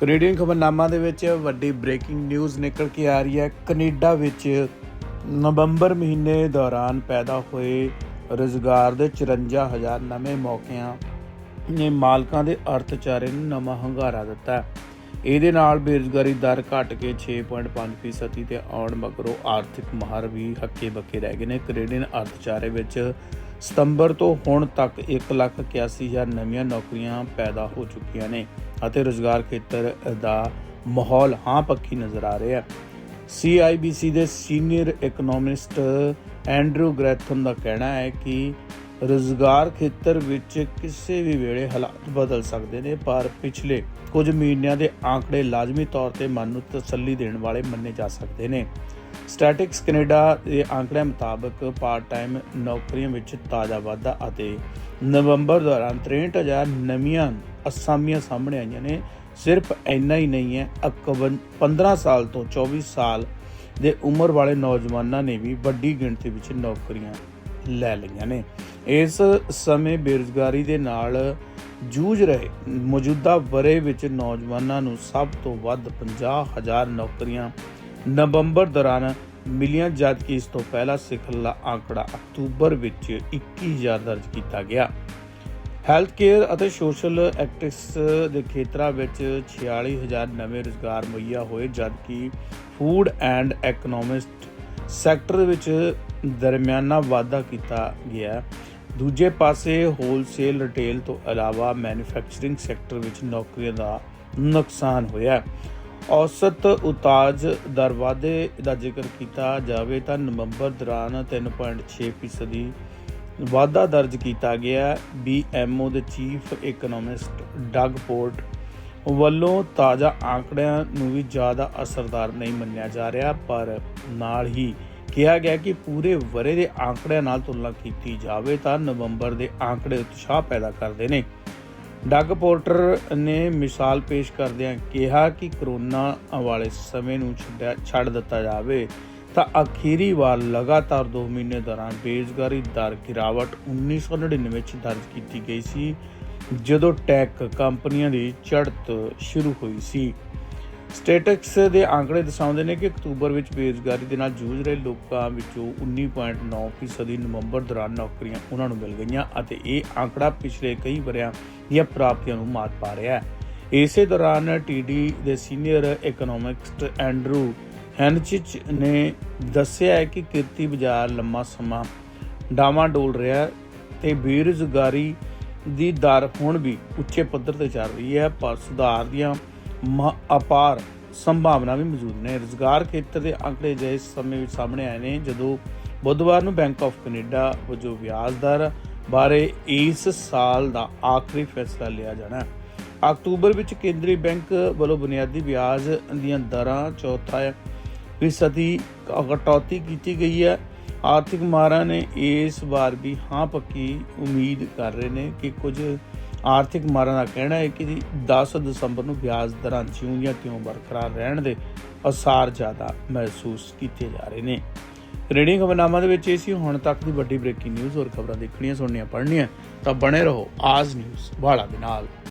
Canadian ਖਬਰਨਾਮਾ ਦੇ ਵਿੱਚ ਵੱਡੀ ਬ੍ਰੇਕਿੰਗ ਨਿਊਜ਼ ਨਿਕਲ ਕੇ ਆ ਰਹੀ ਹੈ। ਕੈਨੇਡਾ ਵਿੱਚ ਨਵੰਬਰ ਮਹੀਨੇ ਦੌਰਾਨ ਪੈਦਾ ਹੋਏ ਰੁਜ਼ਗਾਰ ਦੇ 54000 ਨਵੇਂ ਮੌਕਿਆਂ ਨੇ ਮਾਲਕਾਂ ਦੇ ਅਰਥਚਾਰੇ ਨੂੰ ਨਵਾਂ ਹੰਗਾਰਾ ਦਿੱਤਾ ਇਹਦੇ ਨਾਲ ਬੇਰੁਜ਼ਗਾਰੀ ਦਰ ਘਟ ਕੇ 6.5% ਤੇ ਆਉਣ ਮਗਰੋਂ ਆਰਥਿਕ ਮਹਾਰ ਵੀ ਹੱਕੇ ਬੱਕੇ ਰਹਿ ਗਏ ਨੇ। ਕੈਨੇਡੀਅਨ ਅਰਥਚਾਰੇ ਵਿੱਚ ਸਤੰਬਰ ਤੋਂ ਹੁਣ ਤੱਕ 181000 ਨਵੀਆਂ ਨੌਕਰੀਆਂ ਪੈਦਾ ਹੋ ਚੁੱਕੀਆਂ ਨੇ ਅਤੇ ਰੁਜ਼ਗਾਰ ਖੇਤਰ ਦਾ ਮਾਹੌਲ ਹਾਂ ਪੱਕੀ ਨਜ਼ਰ ਆ ਰਿਹਾ ਹੈ। CIBC ਦੇ ਸੀਨੀਅਰ ਇਕਨੋਮਿਸਟ ਐਂਡਰੂ ਗ੍ਰੈਥਨ ਦਾ ਕਹਿਣਾ ਹੈ ਕਿ ਰੁਜ਼ਗਾਰ ਖੇਤਰ ਵਿੱਚ ਕਿਸੇ ਵੀ ਵੇਲੇ ਹਾਲਾਤ ਬਦਲ ਸਕਦੇ ਨੇ, ਪਰ ਪਿਛਲੇ ਕੁਝ ਮਹੀਨਿਆਂ ਦੇ ਆંકੜੇ ਲਾਜ਼ਮੀ ਤੌਰ ਤੇ ਮਨ ਨੂੰ ਤਸੱਲੀ ਦੇਣ ਵਾਲੇ ਮੰਨੇ ਜਾ ਸਕਦੇ ਨੇ। ਸਟੈਟਿਕਸ ਕੈਨੇਡਾ ਦੇ ਆંકੜਿਆਂ ਮੁਤਾਬਕ ਪਾਰਟ ਟਾਈਮ ਨੌਕਰੀਆਂ ਵਿੱਚ ਤਾਜ਼ਾ ਵਾਧਾ ਅਤੇ ਨਵੰਬਰ ਦੌਰਾਨ 63000 ਨਵੀਆਂ ਅਸਾਮੀਆਂ ਸਾਹਮਣੇ ਆਈਆਂ ਨੇ। ਸਿਰਫ ਇੰਨਾ ਹੀ ਨਹੀਂ ਹੈ 15 ਸਾਲ ਤੋਂ 24 ਸਾਲ ਦੇ ਉਮਰ ਵਾਲੇ ਨੌਜਵਾਨਾਂ ਨੇ ਵੀ ਵੱਡੀ ਗਿਣਤੀ ਵਿੱਚ ਨੌਕਰੀਆਂ ਲੈ ਲਈਆਂ ਨੇ। ਇਸ ਸਮੇਂ ਬੇਰੁਜ਼ਗਾਰੀ ਦੇ ਨਾਲ ਜੂਝ ਰਹੇ ਮੌਜੂਦਾ ਵਰੇ ਵਿੱਚ ਨੌਜਵਾਨਾਂ ਨੂੰ ਸਭ ਤੋਂ ਵੱਧ 50000 ਨੌਕਰੀਆਂ ਨਵੰਬਰ ਦੌਰਾਨ ਮਿਲੀਆਂ ਜਦਕਿ ਇਸ ਤੋਂ ਪਹਿਲਾਂ ਸਿਖਰਲਾ ਆંકੜਾ ਅਕਤੂਬਰ ਵਿੱਚ 21000 ਦਰਜ ਕੀਤਾ ਗਿਆ। ਹੈਲਥ ਕੇਅਰ ਅਤੇ ਸੋਸ਼ਲ ਐਕਟਿਵਿਸਟ ਦੇ ਖੇਤਰਾਂ ਵਿੱਚ 46000 ਨਵੇਂ ਰੁਜ਼ਗਾਰ ਮੁਹੱਈਆ ਹੋਏ ਜਦਕਿ ਫੂਡ ਐਂਡ ਇਕਨੋਮਿਸਟ ਸੈਕਟਰ ਵਿੱਚ ਦਰਮਿਆਨਾ ਵਾਧਾ ਕੀਤਾ ਗਿਆ। ਦੂਜੇ ਪਾਸੇ ਹੋਲਸੇਲ ਰਿਟੇਲ ਤੋਂ ਇਲਾਵਾ ਮੈਨੂਫੈਕਚਰਿੰਗ ਸੈਕਟਰ ਵਿੱਚ ਨੌਕਰੀਆਂ ਦਾ ਨੁਕਸਾਨ ਹੋਇਆ। ਔਸਤ ਉਤਾਜ ਦਰ ਵਾਧੇ ਦਾ ਜ਼ਿਕਰ ਕੀਤਾ ਜਾਵੇ ਤਾਂ ਨਵੰਬਰ ਦੌਰਾਨ 3.6% ਦੀ ਵਾਧਾ ਦਰਜ ਕੀਤਾ ਗਿਆ। BMO ਦੇ ਚੀਫ ਇਕਨੋਮਿਸਟ ਡਗ ਪੋਰਟ ਵੱਲੋਂ ਤਾਜ਼ਾ ਆਂਕੜਿਆਂ ਨੂੰ ਵੀ ਜ਼ਿਆਦਾ ਅਸਰਦਾਰ ਨਹੀਂ ਮੰਨਿਆ ਜਾ ਰਿਹਾ, ਪਰ ਨਾਲ ਹੀ ਕਿਹਾ ਗਿਆ ਕਿ ਪੂਰੇ ਵਰੇ ਦੇ ਆਂਕੜਿਆਂ ਨਾਲ ਤੁਲਨਾ ਕੀਤੀ ਜਾਵੇ ਤਾਂ ਨਵੰਬਰ ਦੇ ਆਂਕੜੇ ਉਤਸ਼ਾਹ ਪੈਦਾ ਕਰਦੇ ਨੇ। ਡੱਗ ਪੋਰਟਰ ਨੇ ਮਿਸਾਲ ਪੇਸ਼ ਕਰਦਿਆਂ ਕਿਹਾ ਕਿ ਕਰੋਨਾ ਵਾਲੇ ਸਮੇਂ ਨੂੰ ਛੱਡਿਆ ਛੱਡ ਦਿੱਤਾ ਜਾਵੇ, ਤਾਂ ਅਖੀਰੀ ਵਾਰ ਲਗਾਤਾਰ 2 ਮਹੀਨੇ ਦੌਰਾਨ ਬੇਰੁਜ਼ਗਾਰੀ ਦਰ ਗਿਰਾਵਟ 1999 ਵਿੱਚ ਦਰਜ ਕੀਤੀ ਗਈ ਸੀ, ਜਦੋਂ ਟੈਕ ਕੰਪਨੀਆਂ ਦੀ ਚੜ੍ਹਤ ਸ਼ੁਰੂ ਹੋਈ ਸੀ। ਸਟੇਟਿਕਸ ਦੇ ਆંકੜੇ ਦਰਸਾਉਂਦੇ ਨੇ ਕਿ ਅਕਤੂਬਰ ਵਿੱਚ ਬੇਰੁਜ਼ਗਾਰੀ ਦੇ ਨਾਲ ਜੂਝ ਰਹੇ ਲੋਕਾਂ ਵਿੱਚੋਂ 19.9% ਨਵੰਬਰ ਦੌਰਾਨ ਨੌਕਰੀਆਂ ਉਹਨਾਂ ਨੂੰ ਮਿਲ ਗਈਆਂ ਅਤੇ ਇਹ ਆંકੜਾ ਪਿਛਲੇ ਕਈ ਵਰਿਆਂ ਦੀਆਂ ਪ੍ਰਾਪਤੀਆਂ ਨੂੰ ਮਾਤ ਪਾ ਰਿਹਾ ਹੈ। ਇਸੇ ਦੌਰਾਨ ਟੀਡੀ ਦੇ ਸੀਨੀਅਰ ਇਕਨੋਮਿਕਸਟ ਐਂਡਰੂ ਹੈਨਚਿਚ ਨੇ ਦੱਸਿਆ ਹੈ ਕਿ ਕਿਰਤੀ ਬਾਜ਼ਾਰ ਲੰਮਾ ਸਮਾਂ ਡਾਵਾਂਡੋਲ ਰਿਹਾ ਹੈ ਤੇ ਬੇਰੁਜ਼ਗਾਰੀ ਦੀ ਦਰ ਹੁਣ ਵੀ ਉੱਚੇ ਪੱਧਰ ਤੇ ਚੱਲ ਰਹੀ ਹੈ, ਪਰ ਸੁਧਾਰ ਦੀਆਂ ਅਪਾਰ ਸੰਭਾਵਨਾ ਵੀ ਮੌਜੂਦ ਨੇ। ਰੁਜ਼ਗਾਰ ਖੇਤਰ ਦੇ ਅੰਕੜੇ ਜੇ ਇਸ ਸਮੇਂ ਵਿੱਚ ਸਾਹਮਣੇ ਆਏ ਨੇ, ਜਦੋਂ ਬੁੱਧਵਾਰ ਨੂੰ ਬੈਂਕ ਆਫ ਕੈਨੇਡਾ ਵਜੋਂ ਵਿਆਜ ਦਰ ਬਾਰੇ ਇਸ ਸਾਲ ਦਾ ਆਖਰੀ ਫੈਸਲਾ ਲਿਆ ਜਾਣਾ ਹੈ। ਅਕਤੂਬਰ ਵਿੱਚ ਕੇਂਦਰੀ ਬੈਂਕ ਵੱਲੋਂ ਬੁਨਿਆਦੀ ਵਿਆਜ ਦੀਆਂ ਦਰਾਂ ਚੌਥਾ ਫੀਸਦੀ ਕਟੌਤੀ ਕੀਤੀ ਗਈ ਹੈ। ਆਰਥਿਕ ਮਾਹਰਾਂ ਨੇ ਇਸ ਵਾਰ ਵੀ ਹਾਂ ਪੱਕੀ ਉਮੀਦ ਕਰ ਰਹੇ ਨੇ ਕਿ ਕੁਝ ਆਰਥਿਕ ਮਾਰਾਂ ਦਾ ਕਹਿਣਾ ਹੈ ਕਿ 10 ਦਸੰਬਰ ਨੂੰ ਵਿਆਜ ਦਰਾਂ ਜਿਉਂ ਦੀਆਂ ਤਿਉਂ ਬਰਕਰਾਰ ਰਹਿਣ ਦੇ ਅਸਾਰ ਜ਼ਿਆਦਾ ਮਹਿਸੂਸ ਕੀਤੇ ਜਾ ਰਹੇ ਨੇ। ਰੇਡਿੰਗ ਖਬਰਨਾਮਾ ਦੇ ਵਿੱਚ ਇਹ ਸੀ, ਹੁਣ ਤੱਕ ਦੀ ਵੱਡੀ ਬ੍ਰੇਕਿੰਗ ਨਿਊਜ਼ ਔਰ ਖਬਰਾਂ ਦੇਖਣੀਆਂ, ਸੁਣਨੀਆਂ, ਪੜ੍ਹਨੀਆਂ, ਤਾਂ ਬਣੇ ਰਹੋ ਆਜ ਨਿਊਜ਼ ਵਾਲਾ ਦੇ ਨਾਲ।